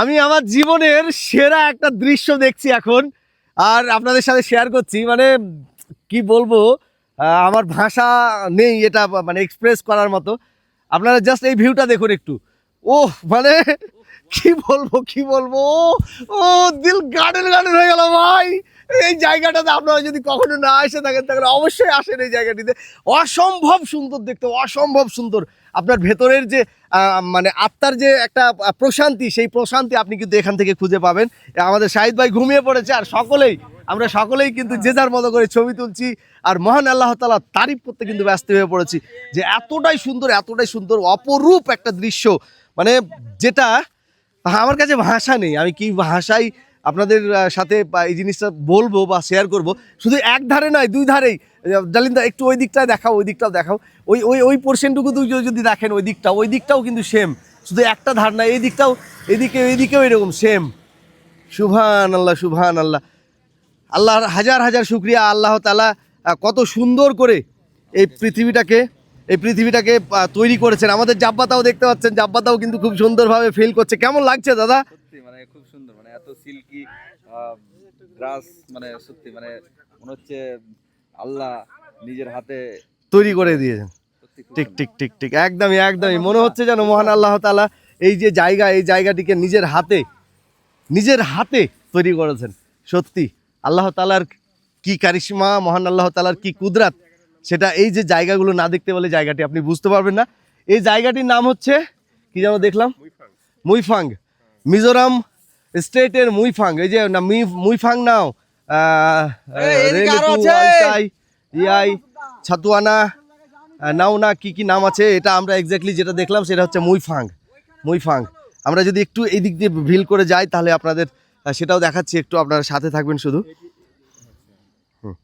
আমি আমার জীবনের সেরা একটা দৃশ্য দেখছি এখন, আর আপনাদের সাথে শেয়ার করছি। মানে কি বলব আমার ভাষা নেই এটা মানে এক্সপ্রেস করার মতো। আপনারা জাস্ট এই ভিউটা দেখুন একটু। ও মানে কি বলব কি বলব? ও, দিল গার্ডেন গার্ডেন হয়ে গেল ভাই। এই জায়গাটাতে আপনারা যদি কখনো না এসে থাকেন, তাহলে অবশ্যই আসেন এই জায়গাটিতে। অসম্ভব সুন্দর দেখতে, অসম্ভব সুন্দর। আপনার ভেতরের যে মানে আত্মার যে একটা প্রশান্তি, সেই প্রশান্তি আপনি কিন্তু এখান থেকে খুঁজে পাবেন। আমাদের শাহিদ ভাই ঘুমিয়ে পড়েছে, আর সকলেই, আমরা সকলেই কিন্তু যে যার মতো করে ছবি তুলছি, আর মহান আল্লাহ তালা তারিফ করতে কিন্তু ব্যস্ত হয়ে পড়েছি। যে এতটাই সুন্দর এতটাই সুন্দর, অপরূপ একটা দৃশ্য। মানে যেটা, আমার কাছে ভাষা নেই, আমি কি ভাষায় আপনাদের সাথে এই জিনিসটা বলব বা শেয়ার করব। শুধু এক ধারে নয়, দুই ধারেই। ডালিন্দা, একটু ওই দিকটায় দেখাও, ওই দিকটাও দেখাও। ওই ওই ওই পোর্শনটুকু যদি দেখেন, ওই দিকটা ওই দিকটাও কিন্তু সেম শুধু একটা ধার না, এই দিকটাও এদিকে এদিকেও এরকম সেম সুভান আল্লাহ সুভান আল্লাহ আল্লাহর হাজার হাজার শুক্রিয়া আল্লাহ তালা কত সুন্দর করে এই পৃথিবীটাকে এই পৃথিবীটাকে তৈরি করেছেন। আমাদের জাব্বাতাও দেখতে পাচ্ছেন, জাব্বাতাও কিন্তু খুব সুন্দরভাবে ফিল করছে। কেমন লাগছে দাদা? মানে খুব সুন্দর। এত সিল্কি গ্রাস মানে সত্যি মানে মনে হচ্ছে আল্লাহ নিজের হাতে তৈরি করে দিয়েছেন। ঠিক ঠিক ঠিক ঠিক। একদমই একদমই। মনে হচ্ছে যেন মহান আল্লাহ তালা এই যে জায়গা এই জায়গাটিকে নিজের হাতে নিজের হাতে তৈরি করেছেন। সত্যি আল্লাহ তালার কি কারিশমা মহান আল্লাহ তালার কি কুদরাত সেটা এই যে জায়গাগুলো না দেখতে বলে জায়গাটি আপনি বুঝতে পারবেন না। এই জায়গাটির নাম হচ্ছে কি যেন দেখলাম? মুইফাং। মিজোরাম স্টেটের মুইফাং এই যে না মুইফাং নাও ইয়াই ছাতুয়ানা নাও না কি কি নাম আছে এটা আমরা এক্স্যাক্টলি যেটা দেখলাম সেটা হচ্ছে মুইফাং মুইফাং আমরা যদি একটু এই দিক দিয়ে ভিল করে যাই তাহলে আপনাদের সেটাও দেখাচ্ছি একটু আপনারা সাথে থাকবেন শুধু হুম।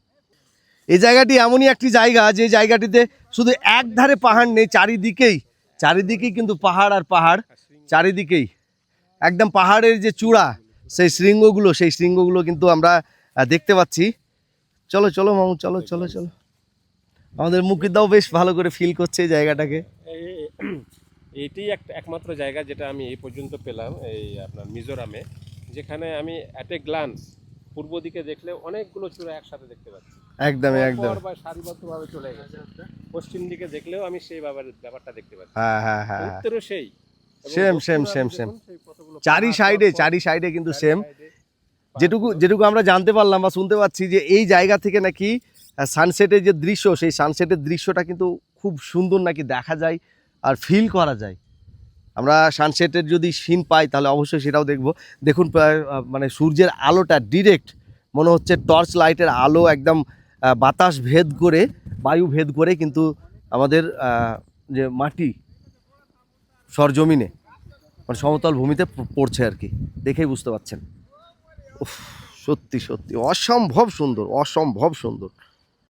এই জায়গাটি এমনই একটি জায়গা যে জায়গাটিতে শুধু এক ধারে পাহাড় নেই চারিদিকেই চারিদিকেই কিন্তু পাহাড় আর পাহাড় চারিদিকেই একদম পাহাড়ের যে চূড়া সেই শৃঙ্গগুলো সেই শৃঙ্গগুলো কিন্তু আমরা দেখতে পাচ্ছি। চলো চলো মামু চলো চলো চলো। আমাদের মুকিদাও বেশ ভালো করে ফিল করছে এই জায়গাটাকে। এইটি একটা একমাত্র জায়গা যেটা আমি এই পর্যন্ত পেলাম এই আপনার মিজোরামে যেখানে আমি অ্যাট এ গ্লান্স পূর্ব দিকে দেখলে অনেকগুলো চূড়া একসাথে দেখতে পাচ্ছি। একদমই একদম। সারিবদ্ধভাবে চলে গেছে। পশ্চিম দিকে দেখলেও আমি সেই ব্যাপার- ব্যাপারটা দেখতে পাচ্ছি। হ্যাঁ হ্যাঁ হ্যাঁ হ্যাঁ। উত্তরও সেই। এবং Same, same, দক্ষিণে চারি সাইডে চারি সাইডে কিন্তু সেম যেটুকু যেটুকু আমরা জানতে পারলাম বা শুনতে পাচ্ছি যে এই জায়গা থেকে নাকি সানসেটের যে দৃশ্য সেই সানসেটের দৃশ্যটা কিন্তু খুব সুন্দর নাকি দেখা যায় আর ফিল করা যায়। আমরা সানসেটের যদি সিন পাই তাহলে অবশ্যই সেটাও দেখব। দেখুন মানে সূর্যের আলোটা ডিরেক্ট মনে হচ্ছে টর্চ লাইটের আলো একদম বাতাস ভেদ করে বায়ু ভেদ করে কিন্তু আমাদের যে মাটি সরজমিনে। মানে সমতল ভূমিতে পড়ছে আর কি। দেখেই বুঝতে পারছেন। সত্যি সত্যি। অসম্ভব সুন্দর অসম্ভব সুন্দর।